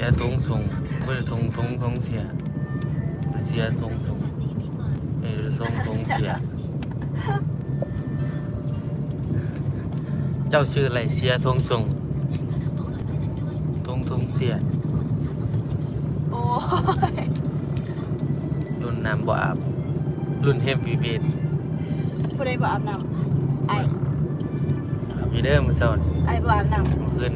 สียทงส่งไม่ได้ทงทงทงเสียเสียทรงส่งเออทรงทงเสีย เจ้าชื่ออะไรเสียทงส่งทงทงเสียโอ้ยรุ่นน้ำบ่อาบรุ่นเฮฟวีเบดผู้ใดบ่อาบน้ำไอครับพี่เด้อมาสอนไอบ่อาบน้เมื่อคืน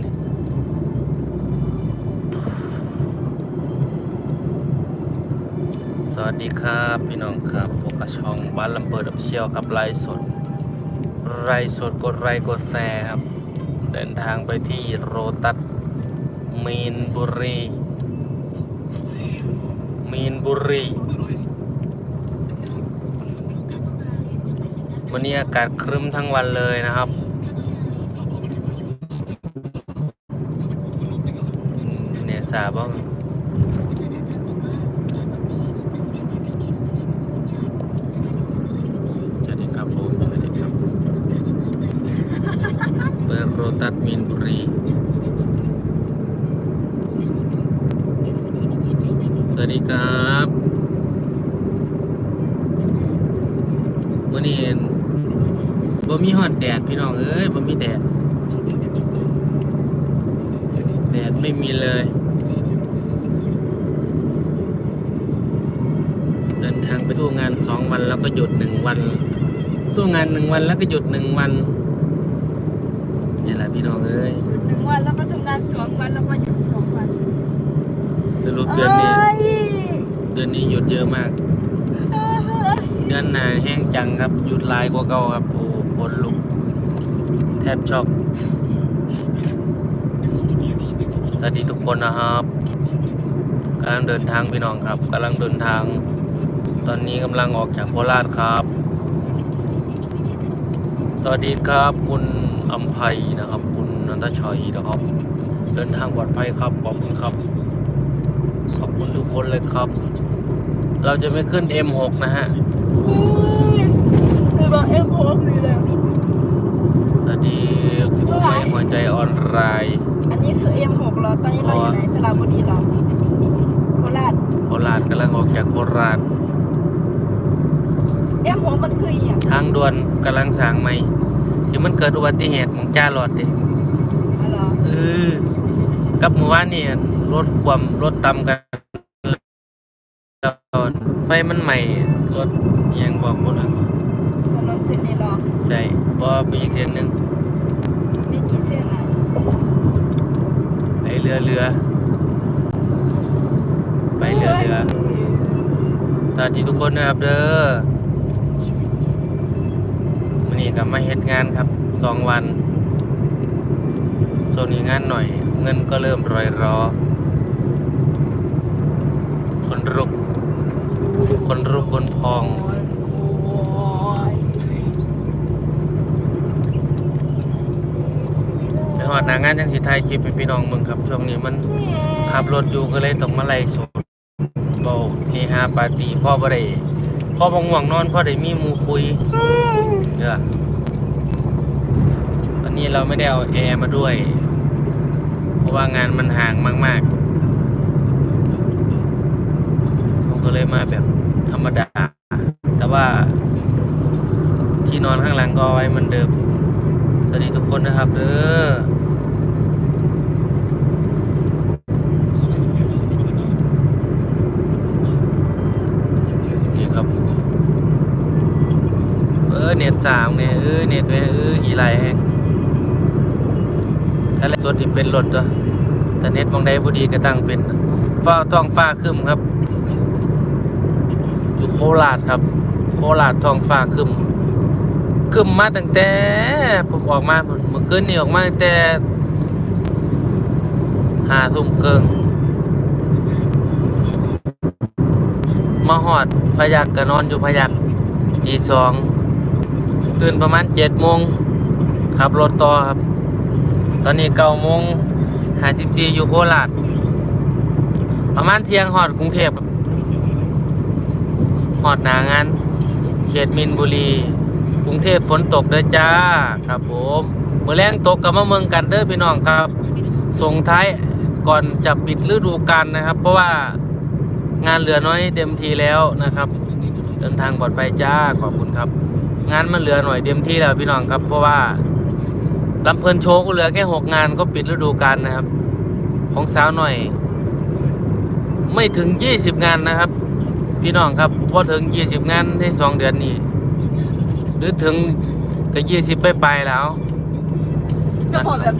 สวัสดีครับพี่น้องครับพบกับช่องบ้านลำเปิดดับเชียวครับไลฟ์สดไลฟ์สดกดไลค์กดแชร์ครับ เดินทางไปที่โรตัสมีนบุรีมีนบุรีวันนี้อากาศครึ้มทั้งวันเลยนะครับเนี่ยสาบ้าง รตัสมีนบุรีสวัสดีครับมื่อนี้บ่มีฮอดแดดพี่น้องเอ้ยบ่มีแดด แดดไม่มีเลย เดินทางไปสู้งานสองวันแล้วก็หยุดหนึ่งวัน สู้งานหนึ่งวันแล้วก็หยุดหนึ่งวัน นี่แหละพี่น้องเอ้ยำหยุดหนึ่งวันแล้วก็ทำงานสองวันแล้วก็หยุดสองวันสรุปเดือนนี้เอ้ยเดือนนี้หยุดเยอะมาก เดือนหน้าแห้งจังครับหยุดหลายกว่าเก่าครับโอ้ปวดลุกแทบช็อกสวัสดีทุกคนนะครับกำลังเดินทางพี่น้องครับกำลังเดินทาง ตอนนี้กำลังออกจากโคราชครับ สวัสดีครับคุณ อัมภัยนะครับ คุณนันทชัยนะครับ เดินทางปลอดภัยครับขอบคุณครับ ขอบคุณทุกคนเลยครับ เราจะไม่ขึ้น M6 นะฮะไปบอกเอ็มโคกนี่แหละสวัสดีครูไม่หัวใจออนไลน์อันนี้คือเอ็มหกเหรอตอนนี้เราอยู่ไหนสระบุรีเหรอโคราชโคราชกำลังออกจากโคราชเอ็มหกมันคืออย่างทางด่วนกำลังสางใหม ที่มันเกิดอุบัติเหตุของจ้าหลอดดิอ๋อเหรอเออกับเมื่อวานนี่รถความรถต่ำกันแล้วไฟมันใหม่รถอิหยังบอกคนนึงถนนเส้นนี้เหรอใช่บอมีอีกเส้นหนึ่งมีกี่เส้นอะไปเรือเรือไปเรือเรือสวัสดีทุกคนนะครับเด้อวั นนี้ก็มาเฮ็ดงานครับสองวันช่วงนี้งานหน่อย เงินก็เริ่มรอยรอ คนรุก คนรุกคนพอง ไปหอดหนางานจังสิไทยคลิปให้พี่น้องเบิ่งครับ ช่วงนี้มันขับรถอยู่ก็เลยต้องมาไล่สดเบเฮฮาปาร์ตี้พ่อบ่ได้พ่ อบ่ง่วงนอนพ่อได้มีมูคุยเด้อวันนี้เราไม่ได้เอาแอร์มาด้วย เพราะว่างานมันห่างมากๆผมก็เลยมาแบบธรรมดา แต่ว่าที่นอนข้างหลังก็เอาไว้เหมือนเดิม สวัสดีทุกคนนะครับเด้อนี่ครับ ออเน็ตสามเนี่ยเออเน็ตแม่เอออีไรแฮงอะไรส่วนที่เป็นรถตัวแต่เน็ตบางใดพอดีก็ตั้งเป็นฟ้าท้องฟ้าครึมครับ อยู่โคราชครับ โคราชท้องฟ้าครึมขึ้นมาตั้งแต่ ผมออกมาเมื่อคืนนี่ออกมาตั้งแต่หาทุ่มเครึ่งมาหอดพยักก็นอนอยู่พยักตีสอง ตื่นประมาณเจ็ดโมงขับรถต่อครับ ตอนนี้เก้าโมงห้าสิบสี่อยู่โคราชประมาณเที่ยงหอดกรุงเทพหอดหนางานเขตมินบุรี กรุงเทพฝนตกเด้อจ้าครับผมเมื่อแรงตกกับมาเมืองกันเด้อพี่น้องครับ ส่งท้ายก่อนจะปิดฤดูกาลนะครับ เพราะว่างานเหลือน้อยเต็มทีแล้วนะครับ เดินทางปลอดภัยจ้าขอบคุณครับ งานมันเหลือหน่อยเต็มที่แล้วพี่น้องครับ เพราะว่าลำเพลินโชว์ก็เหลือแค่หกงานก็ปิดฤดูกาลนะครับ ของสาวหน่อย ไม่ถึงยี่สิบงานนะครับ พี่น้องครับพอถึงยี่สิบงานในสองเดือนนี้ หรือถึงก็ยี่สิบไปไปแล้วจะพอแบบ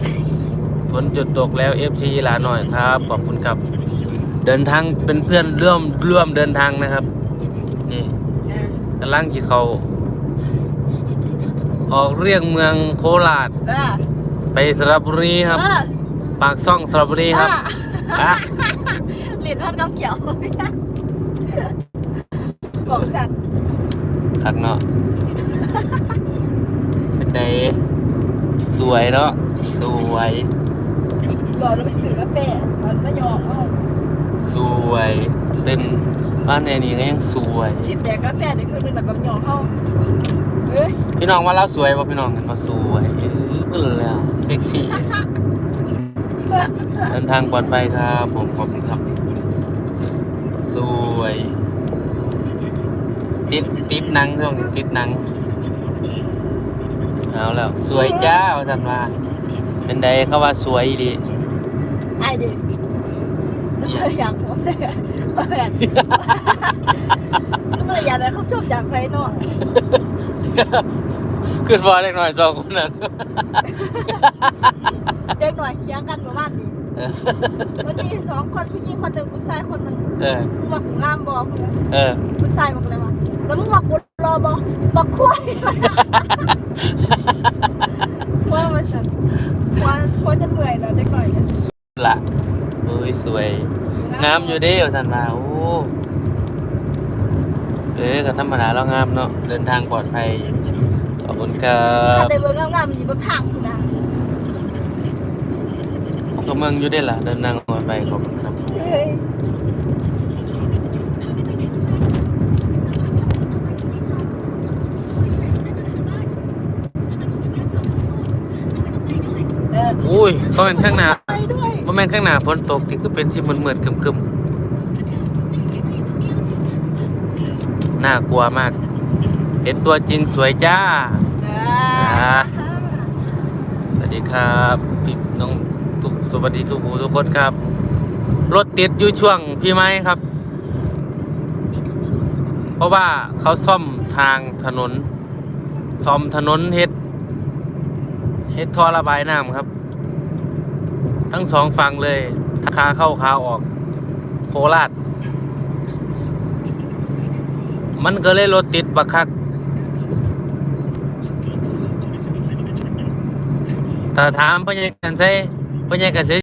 ฝนหยุดตกแล้ว FC หลาหน่อยครับ ขอบคุณครับ เดินทางเป็นเพื่อนร่วมร่วมเดินทางนะครับ กำลังที่เขา ออกเรียกเมืองโคราช เออไปสระบุรีครับ เออปากซ่องสระบุรีครับเอออะเหรียญทอดกับเขียวบอกสัตว์คักเนาะเป็นไงสวยเนาะสวย บอกแล้วไปซื้อกาแฟมันไม่ยอมเอาสวยเป็น บ้านในนี้ก็ยังสวย สิบแดกกาแฟเดี๋ยวคืนนึงแบบยอมเข้าเฮ้ยพี่น้องว่าเราสวยป่ะพี่น้องเห็นมาสวยเออแล้วเซ็กซี่เดินทางปลอดภัยครับผมขอบคุณครับ สวยติดติดหนังช่วงนี้ติดหนังเอาแล้วสวยจ้าว่าสันว่าเป็นใดเขาว่าสวยดีไอ้ดินึ กว่าอยากหัวเสียแบบนึกว่าอยากอะไรเขาชอบอยากไฟนอกขึ้นบอเล็กหน่อยสองคนนั้นเด็กหน่อยเคียงกันเมื่อวานนี้เออมันมีสองคนผู้หญิงคนหนึ่งผู้ชายคนหนึ่งเออมึงว่ากูงามบอมึงเออผู้ชายบอกเลยว่าแล้วมึงว่ากูรอบอบอกคุ้ยว่ามันสั่นว่าพอจะเหนื่อยแล้วเด็กหน่อยเนี่ยละเอ้ย สวยงามอยู่เด้ว่าสันว่าโอ้เอ้ยก็ธรรมดาแล้วงามเนาะเดินทางปลอดภัยขอบคุณครัถ้าบแต่เบอร์งามๆมันอยู่บนทางคุณนะก็เมืองอยู่ได้ล่ะเดินทางปลอดภัยขอบคุณครับเฮ้ยเอออุ้ยก็เป็นข้างหน้าไปด้วยบ่ แม่นข้างหน้าฝนตกที่คือเป็นสิเหมือนๆคึมๆน่ากลัวมาก เห็นตัวจริงสวยจ้าอ่าสวัสดีครับพี่น้องทุกสวัสดีทุกผู้ทุกคนครับ รถติดอยู่ช่วงพี่ไม้ครับ เพราะว่าเขาซ่อมทางถนน ซ่อมถนนเฮ็ดเฮ็ดท่อระบายน้ำครับ ทั้งสองฝั่งเลยขาเข้าขาออก โคราช มันก็เลยรถติดบักคักถ้าถามพญากันใส่พญากันใส่